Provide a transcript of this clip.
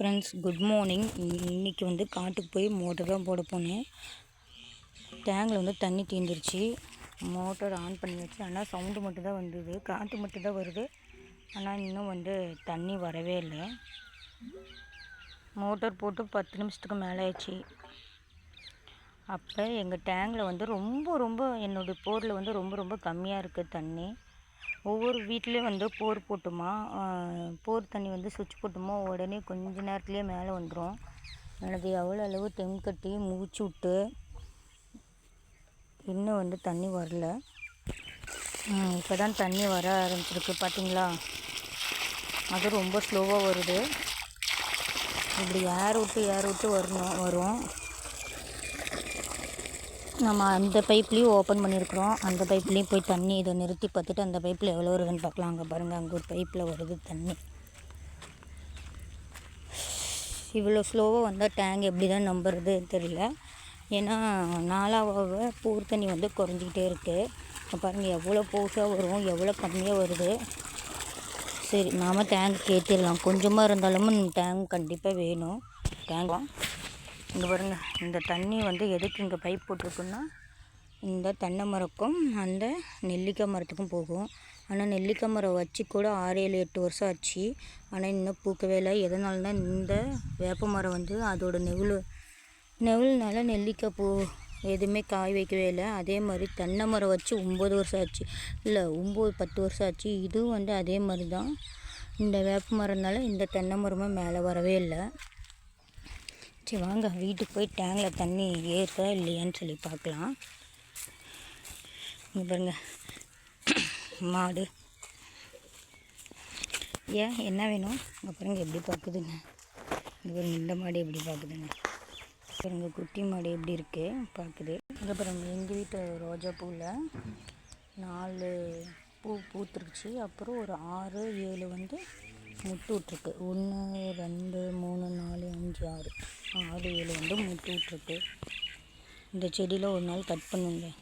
Friends good morning இன்றைக்கி வந்து காட்டுக்கு போய் மோட்டர் தான் போட போனேன். டேங்கில் வந்து தண்ணி தீந்துருச்சு. மோட்டர் ஆன் பண்ணி வச்சு ஆனால் சவுண்டு மட்டும்தான் வந்தது. காற்று மட்டும் தான் வருது. ஆனால் இன்னும் வந்து தண்ணி வரவே இல்லை. மோட்டர் போட்டு பத்து நிமிஷத்துக்கு மேலே ஆச்சு அப்போ எங்கள் டேங்கில் வந்து ரொம்ப ரொம்ப என்னோடய போரில் வந்து ரொம்ப ரொம்ப கம்மியாக இருக்குது தண்ணி. ஒவ்வொரு வீட்லேயும் வந்து போர் போட்டுமா போர் தண்ணி வந்து சுவிட்ச் போட்டுமா உடனே கொஞ்ச நேரத்துலேயே மேலே வந்துடும் எனக்கு எவ்வளோ அளவு தெம் கட்டி மூச்சு விட்டு இன்னும் வந்து தண்ணி வரல. இப்போ தான் தண்ணி வர ஆரம்பிச்சிருக்கு பார்த்தீங்களா அது ரொம்ப ஸ்லோவாக வருது. இப்படி ஏர் விட்டு ஏர் விட்டு வரணும் வரும். நம்ம அந்த பைப்லேயும் ஓப்பன் பண்ணியிருக்கிறோம் அந்த பைப்லேயும் போய் தண்ணி இதை நிறுத்தி பார்த்துட்டு அந்த பைப்பில் எவ்வளோ வருதுன்னு பார்க்கலாம் அங்கே பாருங்கள் அங்கே ஒரு பைப்பில் வருது தண்ணி. இவ்வளோ ஸ்லோவாக வந்தால் டேங்க் எப்படி தான் நம்புறது தெரியல. ஏன்னா நாலாவ பூர் தண்ணி வந்து குறைஞ்சிக்கிட்டே இருக்குது பாருங்கள் எவ்வளோ போஸாக வரும் எவ்வளோ கம்மியாக வருது. சரி நாம் டேங்க் ஏற்றிடலாம் கொஞ்சமாக இருந்தாலும் டேங்க் கண்டிப்பாக வேணும். டேங்க் இங்கே பாருங்கள் இந்த தண்ணி வந்து எதுக்கு இங்கே பைப் போட்டிருக்குன்னா இந்த தென்னை மரக்கும் அந்த நெல்லிக்காய் மரத்துக்கும் போகும். ஆனால் நெல்லிக்காய் மரம் வச்சு கூட ஆறு ஏழு எட்டு வருஷம் ஆச்சு. ஆனால் இன்னும் பூக்கவே இல்லை. எதனாலனா இந்த வேப்ப மரம் வந்து அதோட நெவுள் நெவுள்னால நெல்லிக்காய் பூ எதுவுமே காய் வைக்கவே இல்லை. அதே மாதிரி தென்னை மரம் வச்சு ஒம்பது வருஷம் ஆச்சு. இல்லை ஒம்பது பத்து வருஷம் ஆச்சு. இதுவும் வந்து அதே மாதிரி தான். இந்த வேப்ப மரம்னால இந்த தென்னை மரமும் மேலே வரவே இல்லை. சரி வாங்க வீட்டுக்கு போய் டேங்கில் தண்ணி ஏறுதா இல்லையான்னு சொல்லி பார்க்கலாம். இங்கே பாருங்க. மாடு. ஏன் என்ன வேணும்? அப்புறம் எப்படி பார்க்குதுங்க. இங்கே பாருங்க இந்த மாடு எப்படி பார்க்குதுங்க. பாருங்க குட்டி மாடு எப்படி இருக்குது பார்க்குது. இங்கே பாருங்க எங்கள் வீட்டு ரோஜா பூவில் நாலு பூ பூத்துருச்சு. அப்புறம் ஒரு ஆறு ஏழு வந்து முட்டு விட்ருக்கு ஒன்று ரெண்டு மூணு நாலு அஞ்சு ஆறு. ஆறு ஏழு வந்து முட்டு விட்ருக்கு இந்த செடியில் ஒரு நாள் கட் பண்ணுங்கள்